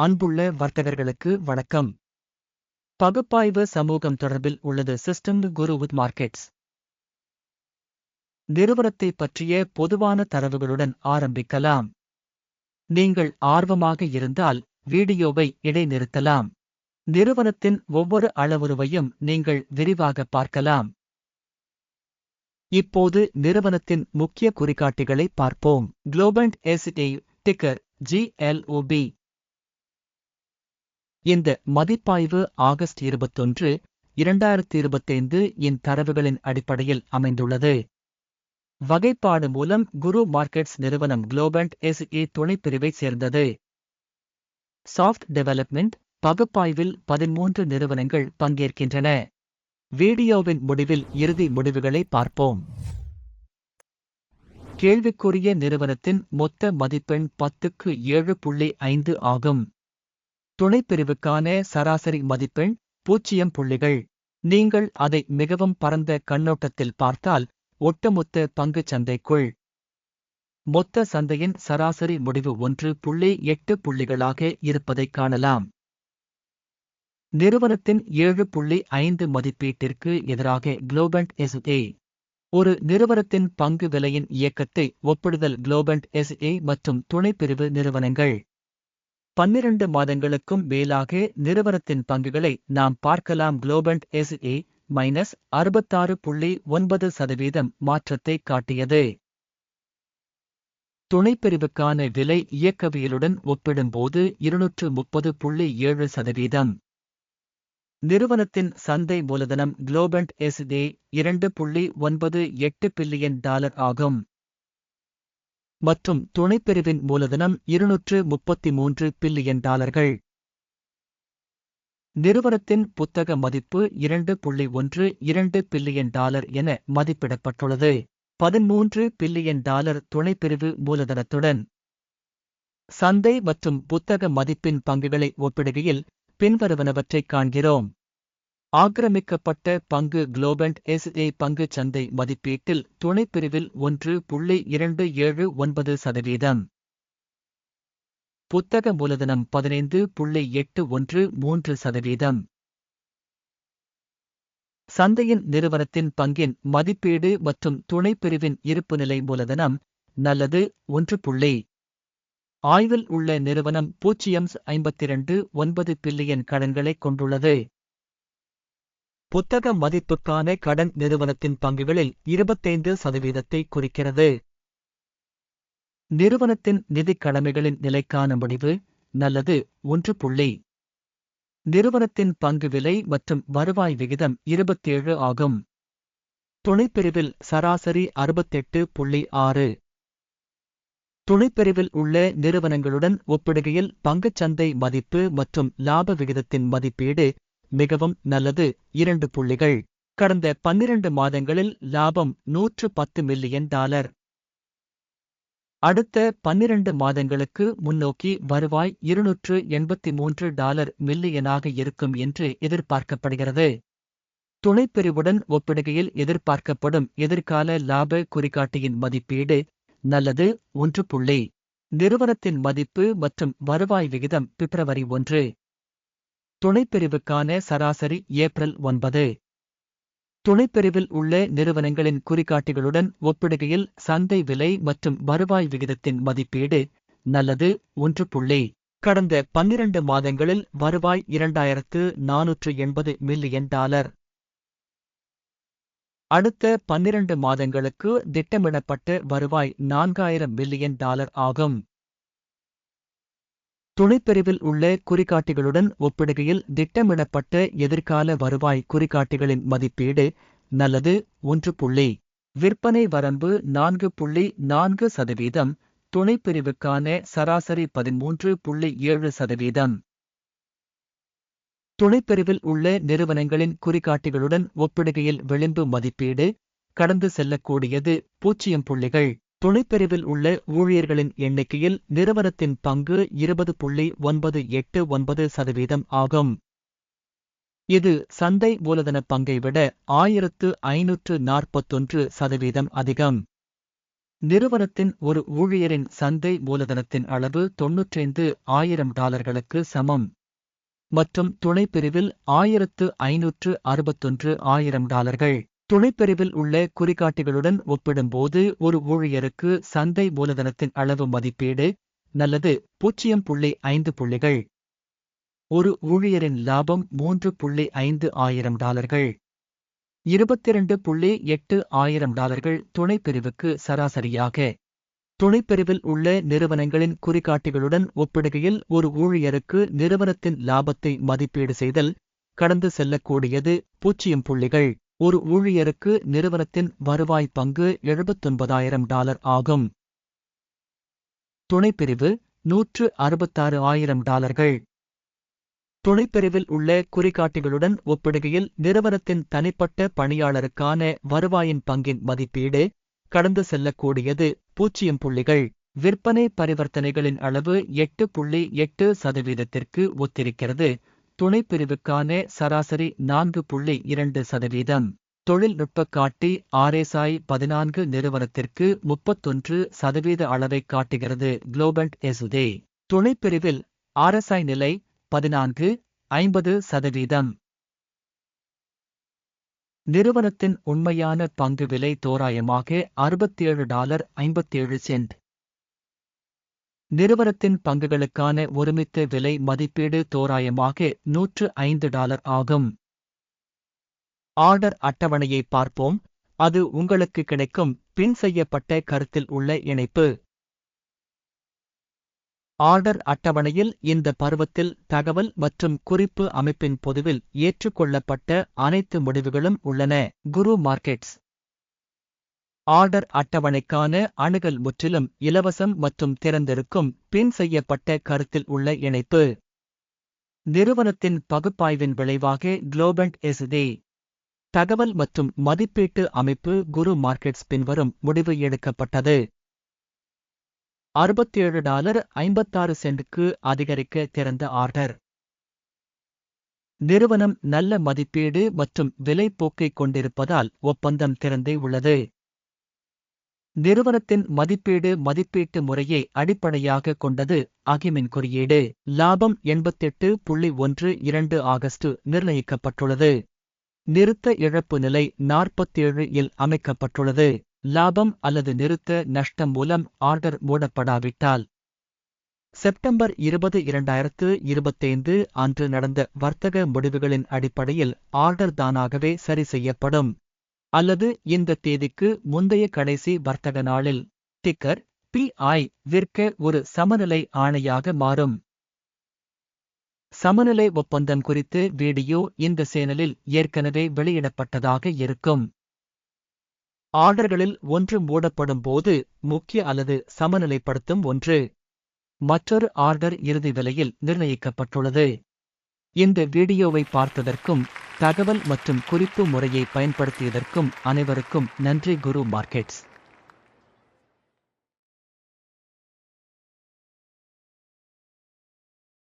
அன்புள்ள வர்த்தகர்களுக்கு வணக்கம். பகுப்பாய்வு சமூகம் தொடர்பில் உள்ளது சிஸ்டம் குரு வித் மார்க்கெட்ஸ். நிறுவனத்தை பற்றிய பொதுவான தரவுகளுடன் ஆரம்பிக்கலாம். நீங்கள் ஆர்வமாக இருந்தால் வீடியோவை இடைநிறுத்தலாம். நிறுவனத்தின் ஒவ்வொரு அளவுருவையும் நீங்கள் விரிவாக பார்க்கலாம். இப்போது நிறுவனத்தின் முக்கிய குறிகாட்டிகளை பார்ப்போம். குளோபண்ட் எஸ்டி டிக்கர் ஜிஎல்ஓபி இந்த மதிப்பாய்வு ஆகஸ்ட் இருபத்தொன்று இரண்டாயிரத்தி இருபத்தைந்து இன் தரவுகளின் அடிப்படையில் அமைந்துள்ளது. வகைப்பாடு மூலம் குரு மார்க்கெட்ஸ் நிறுவனம் குளோபண்ட் எஸ்இ துணைப்பிரிவைச் சேர்ந்தது. சாஃப்ட் டெவலப்மெண்ட் பகுப்பாய்வில் பதிமூன்று நிறுவனங்கள் பங்கேற்கின்றன. வீடியோவின் முடிவில் இறுதி முடிவுகளை பார்ப்போம். கேள்விக்குரிய நிறுவனத்தின் மொத்த மதிப்பெண் பத்துக்கு ஏழு புள்ளி ஐந்து ஆகும். துணைப்பிரிவுக்கான சராசரி மதிப்பெண் பூஜ்ஜியம் புள்ளிகள். நீங்கள் அதை மிகவும் பரந்த கண்ணோட்டத்தில் பார்த்தால் ஒட்டுமொத்த பங்குச் சந்தைக்குள். மொத்த சந்தையின் சராசரி முடிவு ஒன்று புள்ளி எட்டு புள்ளிகளாக இருப்பதைக் காணலாம். நிறுவனத்தின் ஏழு புள்ளி ஐந்து மதிப்பீட்டிற்கு எதிராக குளோபண்ட் எஸ்ஏ ஒரு நிறுவனத்தின் பங்கு விலையின் இயக்கத்தை ஒப்பிடுதல் குளோபண்ட் எஸ்ஏ மற்றும் துணைப்பிரிவு நிறுவனங்கள். பன்னிரண்டு மாதங்களுக்கும் மேலாக நிறுவனத்தின் பங்குகளை நாம் பார்க்கலாம். குளோபண்ட் எஸ்ஏ மைனஸ் அறுபத்தாறு புள்ளி ஒன்பது சதவீதம் மாற்றத்தை காட்டியது. துணைப்பிரிவுக்கான விலை இயக்கவியலுடன் ஒப்பிடும்போது இருநூற்று முப்பது புள்ளி ஏழு சதவீதம். நிறுவனத்தின் சந்தை மூலதனம் குளோபண்ட் எஸ்டே இரண்டு புள்ளி ஒன்பது எட்டு பில்லியன் டாலர் ஆகும். மற்றும் துணைப்பிரிவின் மூலதனம் இருநூற்று முப்பத்தி மூன்று பில்லியன் டாலர்கள். நிறுவனத்தின் புத்தக மதிப்பு இரண்டு புள்ளி ஒன்று இரண்டு பில்லியன் டாலர் என மதிப்பிடப்பட்டுள்ளது. பதிமூன்று பில்லியன் டாலர் துணைப்பிரிவு மூலதனத்துடன். சந்தை மற்றும் புத்தக மதிப்பின் பங்குகளை ஒப்பிடுகையில் பின்வருவனவற்றைக் காண்கிறோம். ஆக்கிரமிக்கப்பட்ட பங்கு குளோபண்ட் எஸ்ஏ பங்கு சந்தை மதிப்பீட்டில் துணைப்பிரிவில் ஒன்று புள்ளி இரண்டு ஏழு ஒன்பது சதவீதம். புத்தக மூலதனம் பதினைந்து புள்ளி எட்டு ஒன்று மூன்று சதவீதம். சந்தையின் நிறுவனத்தின் பங்கின் மதிப்பீடு மற்றும் துணைப்பிரிவின் இருப்புநிலை மூலதனம் நல்லது ஒன்று புள்ளி. ஆய்வில் உள்ள நிறுவனம் பூஜ்ஜியம் ஐம்பத்திரண்டு ஒன்பது பில்லியன் கடன்களை கொண்டுள்ளது. புத்தக மதிப்புக்கான கடன் நிறுவனத்தின் பங்குகளில் இருபத்தைந்து சதவீதத்தை குறிக்கிறது. நிறுவனத்தின் நிதிக் கடமைகளின் நிலைக்கான முடிவு நல்லது ஒன்று புள்ளி. நிறுவனத்தின் பங்கு விலை மற்றும் வருவாய் விகிதம் இருபத்தேழு ஆகும். துணைப்பிரிவில் சராசரி அறுபத்தெட்டு புள்ளி ஆறு. துணைப்பிரிவில் உள்ள நிறுவனங்களுடன் ஒப்பிடுகையில் பங்குச்சந்தை மதிப்பு மற்றும் லாப விகிதத்தின் மதிப்பீடு மிகவும் நல்லது. இரண்டு புள்ளிகள். கடந்த பன்னிரண்டு மாதங்களில் லாபம் நூற்று பத்து மில்லியன் டாலர். அடுத்த பன்னிரண்டு மாதங்களுக்கு முன்னோக்கி வருவாய் இருநூற்று எண்பத்தி மூன்று டாலர் மில்லியனாக இருக்கும் என்று எதிர்பார்க்கப்படுகிறது. துணைப்பிரிவுடன் ஒப்பிடுகையில் எதிர்பார்க்கப்படும் எதிர்கால லாப குறிகாட்டியின் மதிப்பீடு நல்லது. ஒன்று புள்ளி. நிறுவனத்தின் மதிப்பு மற்றும் வருவாய் விகிதம் பிப்ரவரி ஒன்று. துணைப்பிரிவுக்கான சராசரி ஏப்ரல் ஒன்பது. துணைப்பிரிவில் உள்ள நிறுவனங்களின் குறிகாட்டிகளுடன் ஒப்பிடுகையில் சந்தை விலை மற்றும் வருவாய் விகிதத்தின் மதிப்பீடு நல்லது ஒன்று புள்ளி. கடந்த பன்னிரண்டு மாதங்களில் வருவாய் இரண்டாயிரத்து நானூற்று எண்பது மில்லியன் டாலர். அடுத்த பன்னிரண்டு மாதங்களுக்கு திட்டமிடப்பட்ட வருவாய் நான்காயிரம் மில்லியன் டாலர் ஆகும். துணைப்பிரிவில் உள்ள குறிகாட்டிகளுடன் ஒப்பிடுகையில் திட்டமிடப்பட்ட எதிர்கால வருவாய் குறிகாட்டிகளின் மதிப்பீடு நல்லது ஒன்று புள்ளி. விற்பனை வரம்பு நான்கு புள்ளி நான்கு சதவீதம். துணைப்பிரிவுக்கான சராசரி பதிமூன்று புள்ளி ஏழு சதவீதம். துணைப்பிரிவில் உள்ள நிறுவனங்களின் குறிகாட்டிகளுடன் ஒப்பிடுகையில் விளிம்பு மதிப்பீடு. கடந்து செல்லக்கூடியது பூஜ்ஜியம் புள்ளிகள். துணைப்பிரிவில் உள்ள ஊழியர்களின் எண்ணிக்கையில் நிறுவனத்தின் பங்கு இருபது புள்ளி ஒன்பது எட்டு ஒன்பது சதவீதம் ஆகும். இது சந்தை மூலதன பங்கை விட ஆயிரத்து ஐநூற்று நாற்பத்தொன்று சதவீதம் அதிகம். நிறுவனத்தின் ஒரு ஊழியரின் சந்தை மூலதனத்தின் அளவு தொன்னூற்றைந்து ஆயிரம் டாலர்களுக்கு சமம். மற்றும் துணைப்பிரிவில் ஆயிரத்து ஐநூற்று அறுபத்தொன்று ஆயிரம் டாலர்கள். துணைப்பிரிவில் உள்ள குறிகாட்டிகளுடன் ஒப்பிடும்போது ஒரு ஊழியருக்கு சந்தை மூலதனத்தின் அளவு மதிப்பீடு நல்லது பூஜ்ஜியம் புள்ளி ஐந்து புள்ளிகள். ஒரு ஊழியரின் லாபம் மூன்று புள்ளி ஐந்து ஆயிரம் டாலர்கள். இருபத்திரண்டு புள்ளி எட்டு ஆயிரம் டாலர்கள் துணைப்பிரிவுக்கு சராசரியாக. துணைப்பிரிவில் உள்ள நிறுவனங்களின் குறிகாட்டிகளுடன் ஒப்பிடுகையில் ஒரு ஊழியருக்கு நிறுவனத்தின் லாபத்தை மதிப்பீடு செய்தல் கடந்து செல்லக்கூடியது பூஜ்ஜியம் புள்ளிகள். ஒரு ஊழியருக்கு நிறுவனத்தின் வருவாய் பங்கு எழுபத்தொன்பதாயிரம் டாலர் ஆகும். துணைப்பிரிவு நூற்று அறுபத்தாறு ஆயிரம் டாலர்கள். துணைப்பிரிவில் உள்ள குறிகாட்டிகளுடன் ஒப்பிடுகையில் நிறுவனத்தின் தனிப்பட்ட பணியாளருக்கான வருவாயின் பங்கின் மதிப்பீடு கடந்து செல்லக்கூடியது பூஜ்ஜியம் புள்ளிகள். விற்பனை பரிவர்த்தனைகளின் அளவு எட்டு புள்ளி எட்டு சதவீதத்திற்கு ஒத்திருக்கிறது. துணைப்பிரிவுக்கான சராசரி நான்கு புள்ளி இரண்டு சதவீதம். தொழில்நுட்ப காட்டி ஆர்எஸ்ஐ பதினான்கு நிறுவனத்திற்கு முப்பத்தொன்று சதவீத அளவைக் காட்டுகிறது குளோபண்ட் எசுதே துணைப்பிரிவில் ஆர்எஸ்ஐ நிலை பதினான்கு ஐம்பது சதவீதம். நிறுவனத்தின் உண்மையான பங்கு விலை தோராயமாக அறுபத்தேழு டாலர் ஐம்பத்தேழு சென்ட். நிறுவனத்தின் பங்குகளுக்கான ஒருமித்த விலை மதிப்பீடு தோராயமாக நூற்று ஐந்து டாலர் ஆகும். ஆர்டர் அட்டவணையை பார்ப்போம். அது உங்களுக்கு கிடைக்கும். பின் செய்யப்பட்ட கருத்தில் உள்ள இணைப்பு. ஆர்டர் அட்டவணையில் இந்த பருவத்தில் தகவல் மற்றும் குறிப்பு அமைப்பின் பொதுவில் ஏற்றுக்கொள்ளப்பட்ட அனைத்து முடிவுகளும் உள்ளன. குரு மார்க்கெட்ஸ். ஆர்டர் அட்டவணைக்கான அணுகல் முற்றிலும் இலவசம் மற்றும் திறந்திருக்கும் பின் செய்யப்பட்ட கருத்தில் உள்ள இணைப்பு. நிறுவனத்தின் பகுப்பாய்வின் விளைவாக குளோபண்ட் எஸ்தே தகவல் மற்றும் மதிப்பீட்டு அமைப்பு குரு மார்க்கெட்ஸ் பின்வரும் முடிவு எடுக்கப்பட்டது. அறுபத்தேழு டாலர் ஐம்பத்தாறு சென்டுக்கு அதிகரிக்க திறந்த ஆர்டர். நிறுவனம் நல்ல மதிப்பீடு மற்றும் விலை போக்கை கொண்டிருப்பதால் ஒப்பந்தம் திறந்தே உள்ளது. நிறுவனத்தின் மதிப்பீடு மதிப்பீட்டு முறையை அடிப்படையாக கொண்டது அகிமின் குறியீடு. லாபம் எண்பத்தெட்டு புள்ளி ஒன்று இரண்டு ஆகஸ்ட் நிர்ணயிக்கப்பட்டுள்ளது. நிறுத்த இழப்பு நிலை நாற்பத்தேழு இல் அமைக்கப்பட்டுள்ளது. லாபம் அல்லது நிறுத்த நஷ்டம் மூலம் ஆர்டர் மூடப்படாவிட்டால். செப்டம்பர் இருபது இரண்டாயிரத்து இருபத்தைந்து அன்று நடந்த வர்த்தக முடிவுகளின் அடிப்படையில் ஆர்டர் தானாகவே சரி செய்யப்படும். அல்லது இந்த தேதிக்கு முந்தைய கடைசி வர்த்தக நாளில். டிக்கர் பிஐ விற்க ஒரு சமநிலை ஆணையாக மாறும். சமநிலை ஒப்பந்தம் குறித்து வீடியோ இந்த சேனலில் ஏற்கனவே வெளியிடப்பட்டதாக இருக்கும். ஆர்டர்களில் ஒன்று மூடப்படும் போது முக்கிய அல்லது சமநிலைப்படுத்தும் ஒன்று. மற்றொரு ஆர்டர் இறுதி விலையில் நிர்ணயிக்கப்பட்டுள்ளது. இந்த வீடியோவை பார்த்ததற்கும் தகவல் மற்றும் குறிப்பு முறையை பயன்படுத்தியதற்கும் அனைவருக்கும் நன்றி குரு மார்க்கெட்ஸ்.